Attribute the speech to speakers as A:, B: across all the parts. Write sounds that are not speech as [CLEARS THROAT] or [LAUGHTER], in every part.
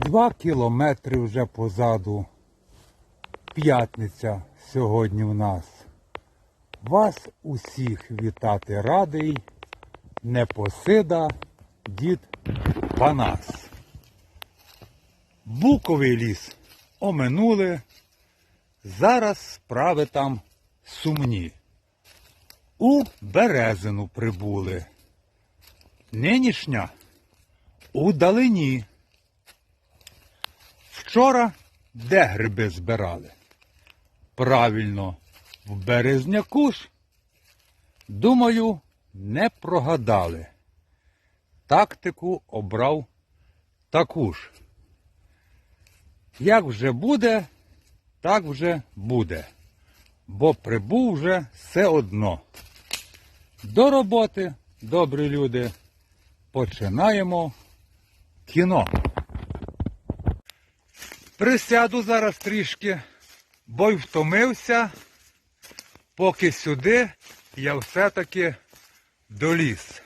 A: Два кілометри вже позаду. П'ятниця сьогодні в нас. Вас усіх вітати радий. Непосида дід Панас. Буковий ліс оминули. Зараз справи там сумні. У Березину прибули. Нинішня у далині. Вчора де гриби збирали? Правильно, в березняку ж. Думаю, не прогадали. Тактику обрав таку ж. Як вже буде, так вже буде. Бо прибув вже все одно. До роботи, добрі люди, починаємо кіно. Присяду зараз трішки, бо й втомився, поки сюди я все-таки доліз.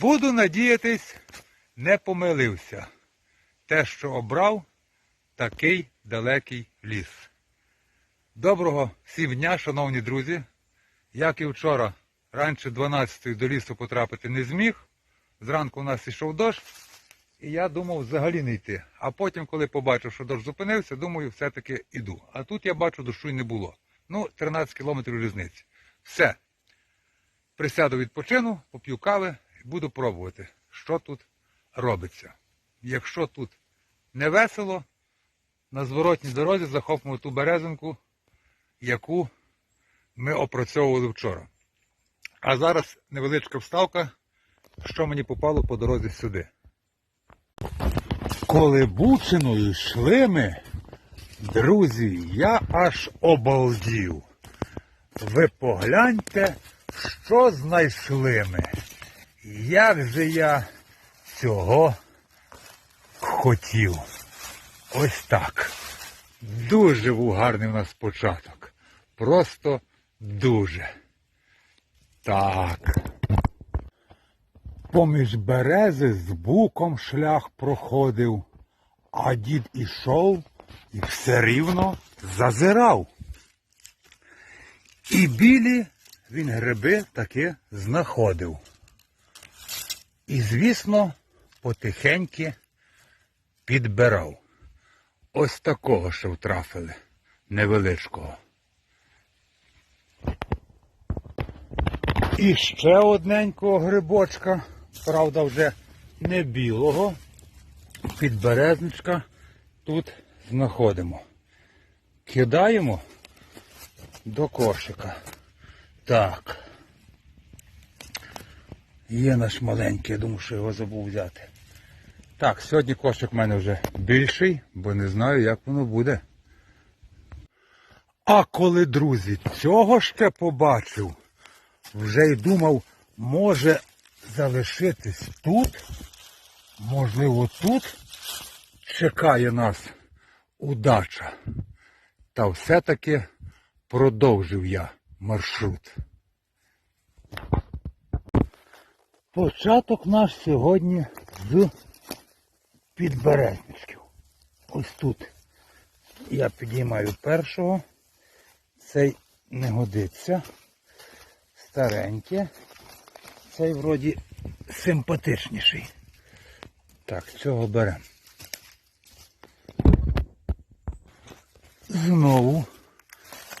A: Буду надіятись, не помилився. Те, що обрав, такий далекий ліс. Доброго всім дня, шановні друзі. Як і вчора, раніше 12-ї до лісу потрапити не зміг. Зранку у нас йшов дощ, і я думав взагалі не йти. А потім, коли побачив, що дощ зупинився, думаю, все-таки іду. А тут я бачу, дощу й не було. Ну, 13 кілометрів різниці. Все. Присяду відпочину, поп'ю кави і буду пробувати, що тут робиться. Якщо тут не весело, на зворотній дорозі захопимо ту березинку, яку ми опрацьовували вчора. А зараз невеличка вставка, що мені попало по дорозі сюди. Коли Бучиною йшли ми, друзі, я аж обалдів. Ви погляньте, що знайшли ми. Як же я цього хотів. Ось так. Дуже був гарний у нас початок. Просто дуже. Так. Поміж берези з буком шлях проходив, а дід ішов і все рівно зазирав. І білі він гриби таки знаходив. І, звісно, потихеньки підбирав. Ось такого ще втрафили, невеличкого. І ще одненького грибочка, правда, вже не білого, підберезничка тут знаходимо. Кидаємо до кошика. Так. Є наш маленький, я думаю, що його забув взяти. Так, сьогодні кошик в мене вже більший, бо не знаю, як воно буде. А коли, друзі, цього ще побачив, вже й думав, може залишитись тут, можливо, тут чекає нас удача. Та все-таки продовжив я маршрут. Початок наш сьогодні з підберезничків. Ось тут я підіймаю першого. Цей не годиться. Старенький. Цей вроді симпатичніший. Так, цього беремо. Знову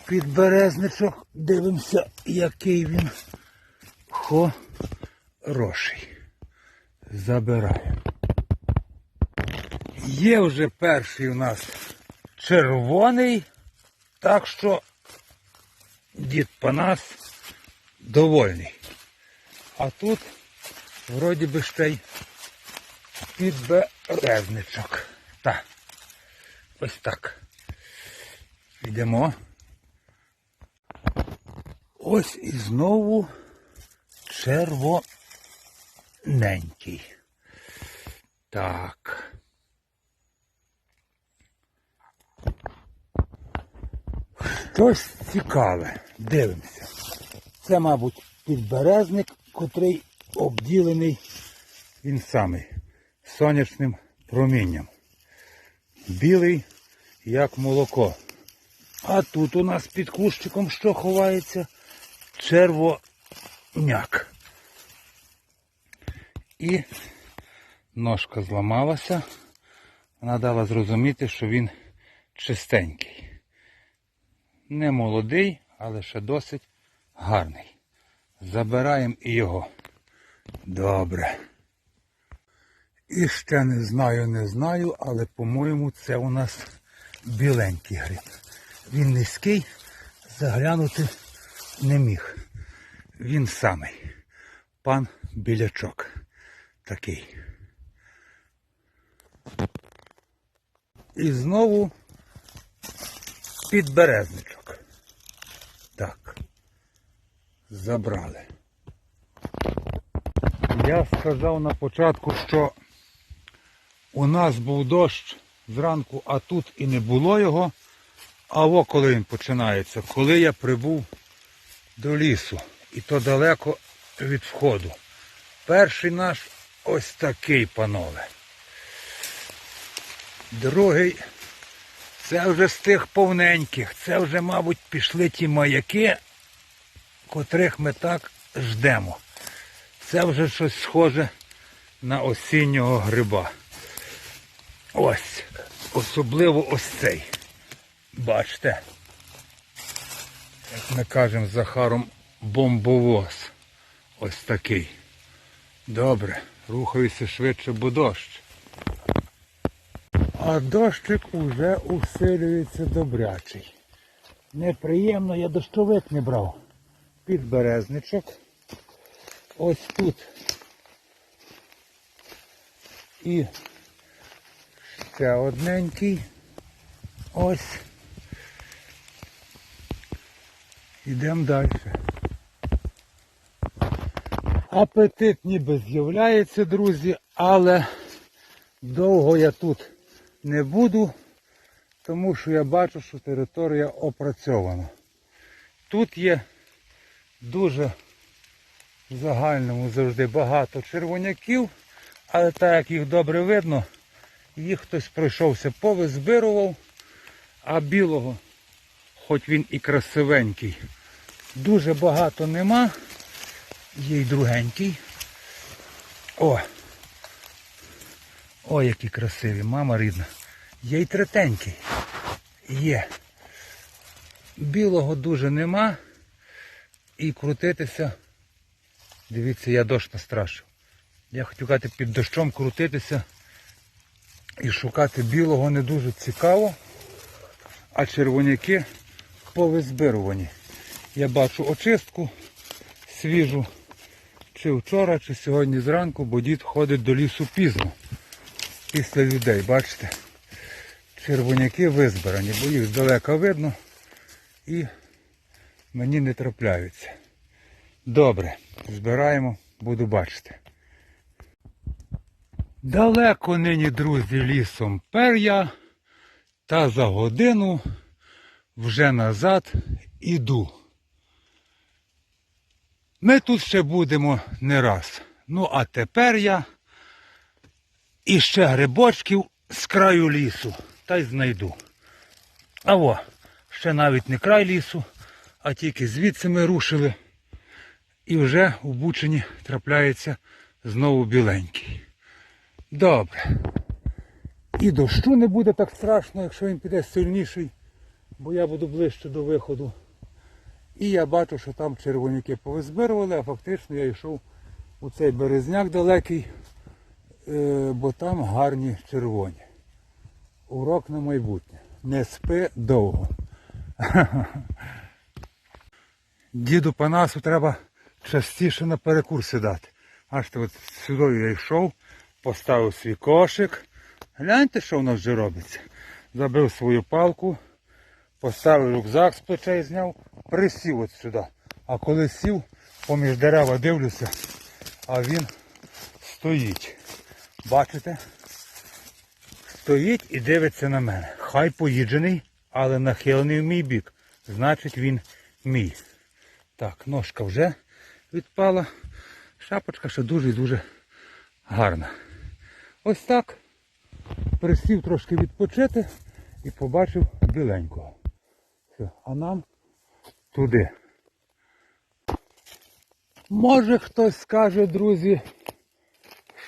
A: підберезничок. Дивимося, який він хороший. Забираємо. Є вже перший у нас червоний, так що дід Панас довольний. А тут вроді би ще й підберезничок. Так. Ось так. Йдемо. Ось і знову червоненький. Так. Щось цікаве. Дивимося. Це, мабуть, підберезник, котрий обділений він самий сонячним промінням. Білий, як молоко. А тут у нас під кущиком що ховається? Червоняк. І ножка зламалася. Вона дала зрозуміти, що він чистенький. Не молодий, але ще досить гарний. Забираємо і його. Добре. І ще не знаю, не знаю, але по-моєму це у нас біленький гриб. Він низький, заглянути не міг. Він самий. Пан білячок. Такий. І знову підберезничок. Так. Забрали. Я сказав на початку, що у нас був дощ зранку, а тут і не було його. А во коли він починається, коли я прибув до лісу, і то далеко від входу. Перший наш ось такий, панове. Другий це вже з тих повненьких. Це вже, мабуть, пішли ті маяки, котрих ми так ждемо. Це вже щось схоже на осіннього гриба. Ось. Особливо ось цей. Бачите. Як ми кажемо з Захаром, бомбовоз. Ось такий. Добре, рухаюся швидше, бо дощ. А дощик уже усилюється добрячий. Неприємно, я дощовик не брав. Підберезничок. Ось тут. І ще одненький. Ось. Йдемо далі. Апетит ніби з'являється, друзі, але довго я тут не буду, тому що я бачу, що територія опрацьована. Тут є дуже в загальному завжди багато червоняків, але так як їх добре видно, їх хтось пройшовся, повизбирував, а білого, хоч він і красивенький, дуже багато нема. Є й другенький. О! О, які красиві, мама рідна. Є й третенький. Є. Білого дуже нема. І крутитися. Дивіться, я дощ настрашив. Я хотів казати під дощом крутитися і шукати білого не дуже цікаво, а червоняки повизбирувані. Я бачу очистку свіжу, чи вчора, чи сьогодні зранку, бо дід ходить до лісу пізно. Після людей, бачите? Червоняки визбирані, бо їх здалека видно і мені не трапляються. Добре, збираємо, буду бачити. Далеко нині, друзі, лісом пер'я, та за годину вже назад іду. Ми тут ще будемо не раз. Ну, а тепер я іще грибочків з краю лісу та й знайду. А во, ще навіть не край лісу, а тільки звідси ми рушили. І вже у Бучині трапляється знову біленький. Добре. І дощу не буде так страшно, якщо він піде сильніший, бо я буду ближче до виходу. І я бачу, що там червоняки повизбирували, а фактично я йшов у цей березняк далекий, е, бо там гарні червоні. Урок на майбутнє. Не спи довго. [LAUGHS] Діду Панасу треба частіше на перекур сідати. Аж от сюди я йшов, поставив свій кошик. Гляньте, що в нас вже робиться. Забив свою палку, поставив рюкзак з плечей зняв, присів от сюди. А коли сів, поміж дерева дивлюся, а він стоїть. Бачите? Стоїть і дивиться на мене. Хай поїджений, але нахилений в мій бік. Значить він мій. Так, ножка вже відпала. Шапочка ще дуже і дуже гарна. Ось так. присів трошки відпочити і побачив біленького. Все, а нам туди. Може хтось скаже, друзі,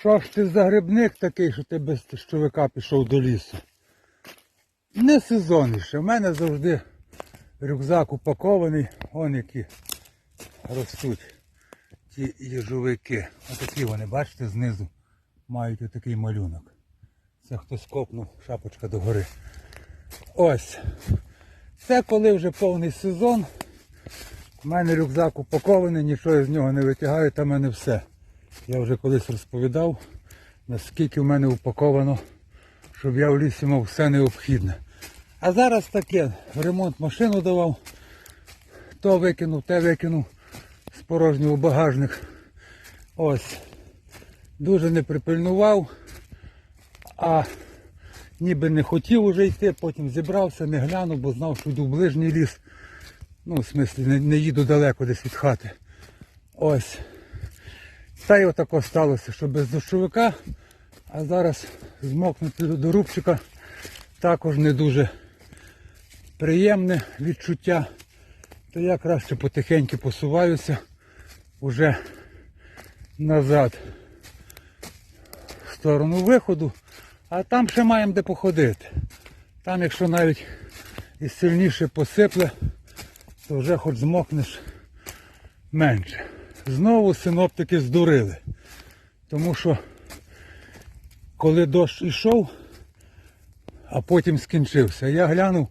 A: що ж ти за грибник такий, що ти без щовика пішов до лісу. Не сезонніше. У мене завжди рюкзак упакований, вон які ростуть ті їжовики. Отакі вони, бачите, знизу мають отакий малюнок. Це хтось копнув, шапочка догори. Ось. Це коли вже повний сезон. У мене рюкзак упакований, нічого з нього не витягаю, там в мене все. Я вже колись розповідав, наскільки в мене упаковано, щоб я в лісі мав все необхідне. А зараз таке, ремонт машину давав, то викинув, те викинув порожнього багажник. Ось. Дуже не припильнував, а ніби не хотів уже йти, потім зібрався, не глянув, бо знав, що йду в ближній ліс. Ну, в смислі, не, не їду далеко десь від хати. Ось. Та й отако сталося, що без дощовика, а зараз змокнути до рубчика також не дуже приємне відчуття. То я краще потихеньку посуваюся уже назад в сторону виходу, а там ще маємо де походити. Там, якщо навіть і сильніше посипле, то вже хоч змокнеш менше. Знову синоптики здурили. Тому що коли дощ ішов, а потім скінчився, я глянув,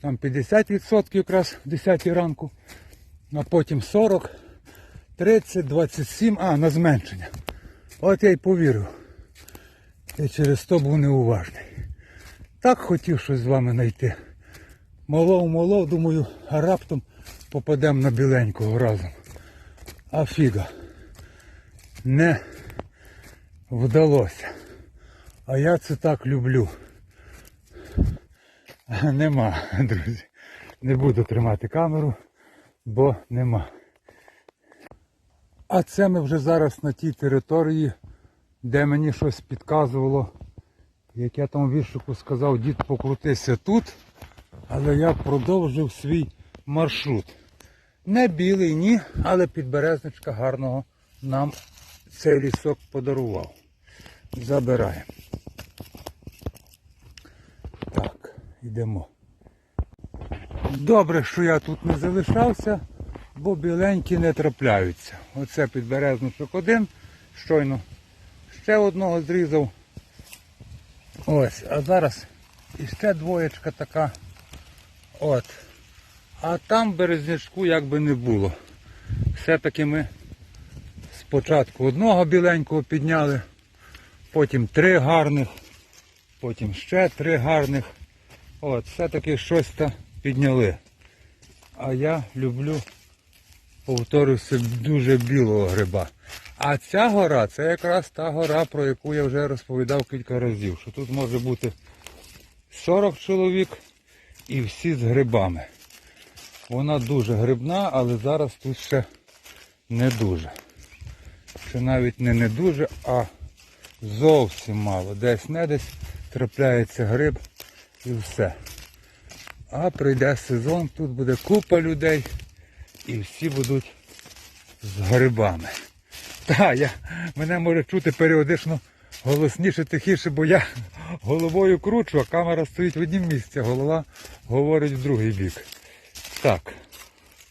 A: там 50% якраз в 10 ранку, а потім 40, 30, 27, а на зменшення. От я й повірив. І через то був неуважний. Так хотів щось з вами знайти. Молов, молов, думаю, а раптом попадемо на біленького разом. А фіга. Не вдалося. А я це так люблю. Нема, друзі. Не буду тримати камеру, бо нема. А це ми вже зараз на тій території, де мені щось підказувало. Як я там віршику сказав, дід покрутися тут, але я продовжив свій маршрут. Не білий, ні, але підберезничка гарного нам цей лісок подарував. Забираємо. Так, йдемо. Добре, що я тут не залишався, бо біленькі не трапляються. Оце підберезничок один, щойно ще одного зрізав. Ось, а зараз іще двоєчка така. От. А там березнячку як би не було. Все-таки ми спочатку одного біленького підняли, потім три гарних, потім ще три гарних. От, все-таки щось то підняли. А я люблю, повторюся, дуже білого гриба. А ця гора це якраз та гора, про яку я вже розповідав кілька разів. Що тут може бути 40 чоловік і всі з грибами. Вона дуже грибна, але зараз тут ще не дуже. Ще навіть не не дуже, а зовсім мало. Десь не десь трапляється гриб і все. А прийде сезон, тут буде купа людей і всі будуть з грибами. Та, я, мене може чути періодично голосніше, тихіше, бо я головою кручу, а камера стоїть в однім місці, а голова говорить в другий бік. Так,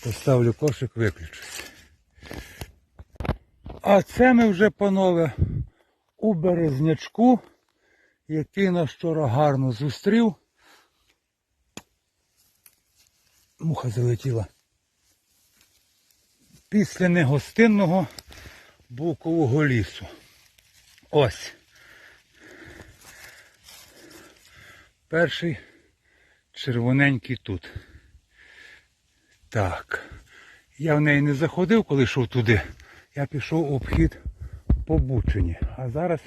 A: поставлю кошик, виключусь. А це ми вже, панове, у березнячку, який нас вчора гарно зустрів. Муха залетіла. Після негостинного букового лісу. Ось. Перший червоненький тут. Так. Я в неї не заходив, коли йшов туди. Я пішов обхід по Бучині. А зараз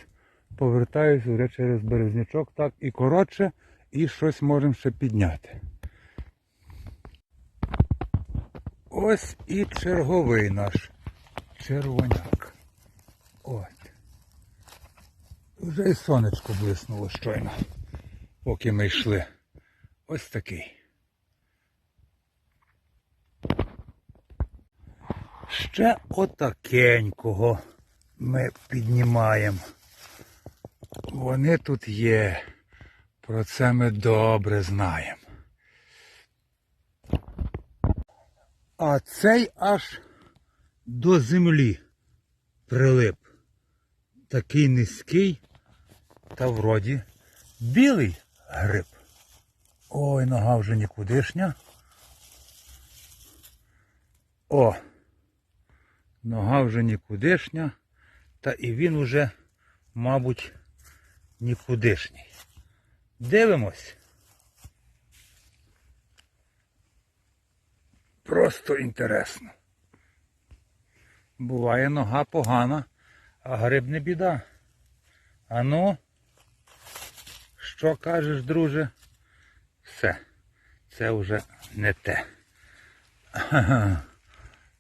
A: повертаюся вже через березнячок так і коротше, і щось можемо ще підняти. Ось і черговий наш червоняк. От. Вже і сонечко блиснуло щойно. поки ми йшли. Ось такий. Ще отакенького ми піднімаємо. Вони тут є. Про це ми добре знаємо. А цей аж до землі прилип. Такий низький та вроді білий гриб. Ой, нога вже нікудишня. О! Нога вже нікудишня, та і він уже, мабуть, нікудишній. Дивимось. Просто інтересно. Буває нога погана, а гриб не біда. Ану, що кажеш, друже? Все, це вже не те. [LAUGHS]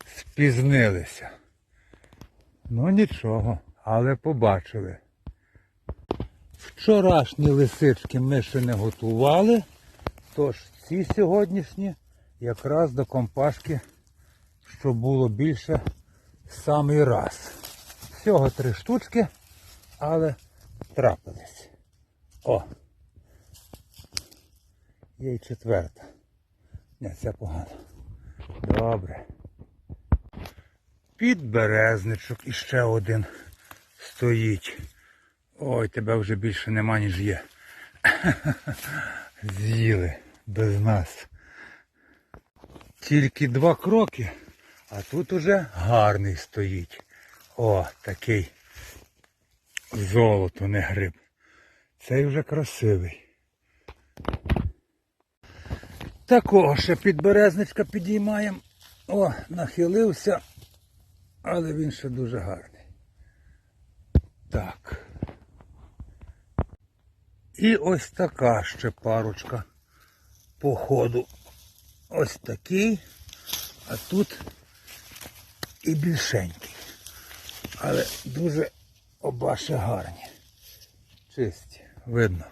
A: Спізнилися. Ну нічого, але побачили. Вчорашні лисички ми ще не готували, тож ці сьогоднішні якраз до компашки, щоб було більше самий раз. Всього три штучки, але трапились. О! Є й четверта. Не, це погано. Добре. Підберезничок іще один стоїть. Ой, тебе вже більше нема, ніж є. [LAUGHS] З'їли без нас. Тільки два кроки, а тут уже гарний стоїть. О, такий золото, не гриб. Цей вже красивий. Такого ще підберезничка підіймаємо. О, нахилився, але він ще дуже гарний. Так. І ось така ще парочка по ходу. Ось такий, а тут і більшенький. Але дуже оба ще гарні. Чисті, видно.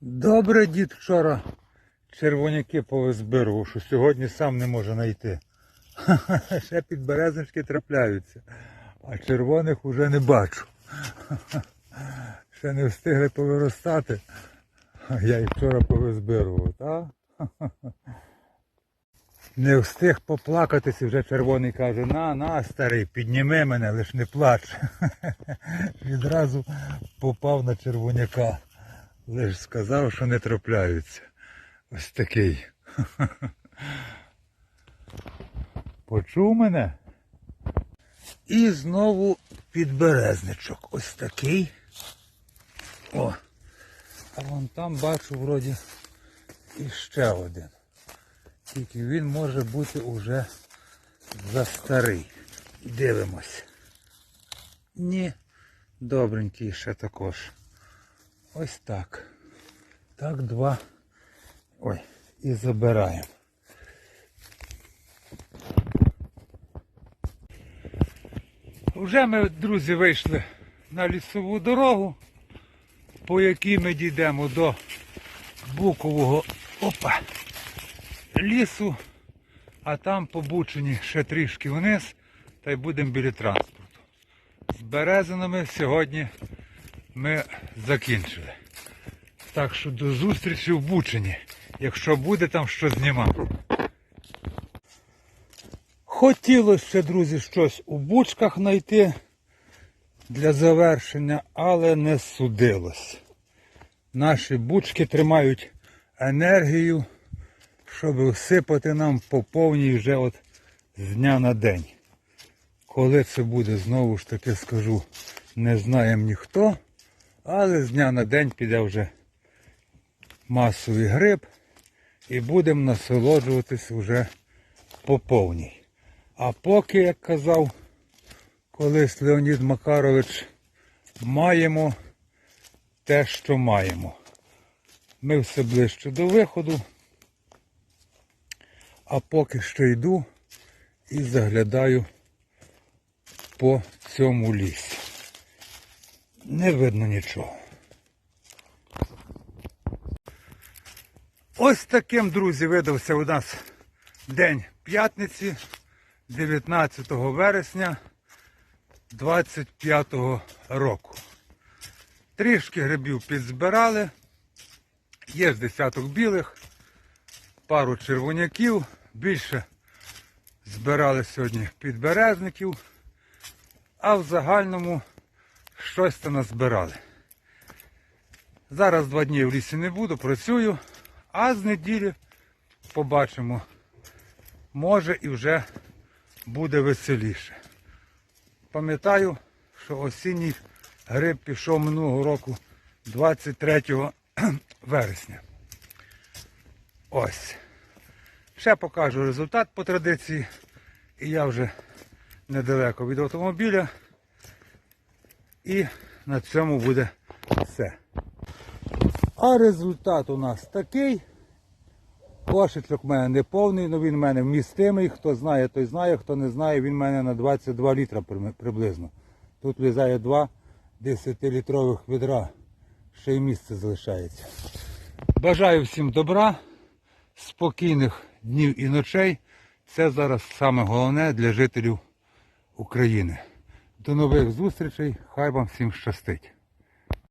A: Добре, дід вчора червоняки повизбирував, що сьогодні сам не може знайти. [LAUGHS] Ще підберезнички трапляються, а червоних уже не бачу. [LAUGHS] Ще не встигли повиростати. Я їх вчора повизбирував, так? [LAUGHS] Не встиг поплакатись, вже червоний каже, на, на, старий, підніми мене, лиш не плач. [LAUGHS] Відразу попав на червоняка. Лиш сказав, що не трапляються. Ось такий. [LAUGHS] Почув мене? І знову підберезничок. Ось такий. О. А вон там бачу вроді іще один. Тільки він може бути уже за старий. Дивимось. Ні, добренький ще також. Ось так. Так два. Ой, і забираємо. Вже ми, друзі, вийшли на лісову дорогу, по якій ми дійдемо до букового опа, лісу, а там по Бучині ще трішки вниз, та й будемо біля транспорту. З березинами сьогодні ми закінчили. Так що до зустрічі в Бучині, якщо буде там що знімати. Хотілося друзі, щось у бучках знайти для завершення, але не судилось. Наші бучки тримають енергію, щоб всипати нам по повній вже от з дня на день. Коли це буде, знову ж таки скажу, не знаємо ніхто, але з дня на день піде вже масовий гриб і будемо насолоджуватись вже по повній. А поки, як казав колись Леонід Макарович, маємо те, що маємо. Ми все ближче до виходу, а поки що йду і заглядаю по цьому лісі. Не видно нічого. Ось таким, друзі, видався у нас день п'ятниці, 19 вересня 25 року. Трішки грибів підзбирали. Є з десяток білих, пару червоняків. Більше збирали сьогодні підберезників. А в загальному щось там назбирали. Зараз два дні в лісі не буду, працюю, а з неділі побачимо. Може і вже буде веселіше. Пам'ятаю, що осінній гриб пішов минулого року 23 [CLEARS THROAT] вересня. Ось. Ще покажу результат по традиції. І я вже недалеко від автомобіля. І на цьому буде все. А результат у нас такий. Кошечок в мене не повний, але він в мене вмістимий. Хто знає, той знає, хто не знає, він в мене на 22 літра приблизно. Тут влізає два 10-літрових відра. Ще й місце залишається. Бажаю всім добра, спокійних днів і ночей. Це зараз саме головне для жителів України. До нових зустрічей. Хай вам всім щастить.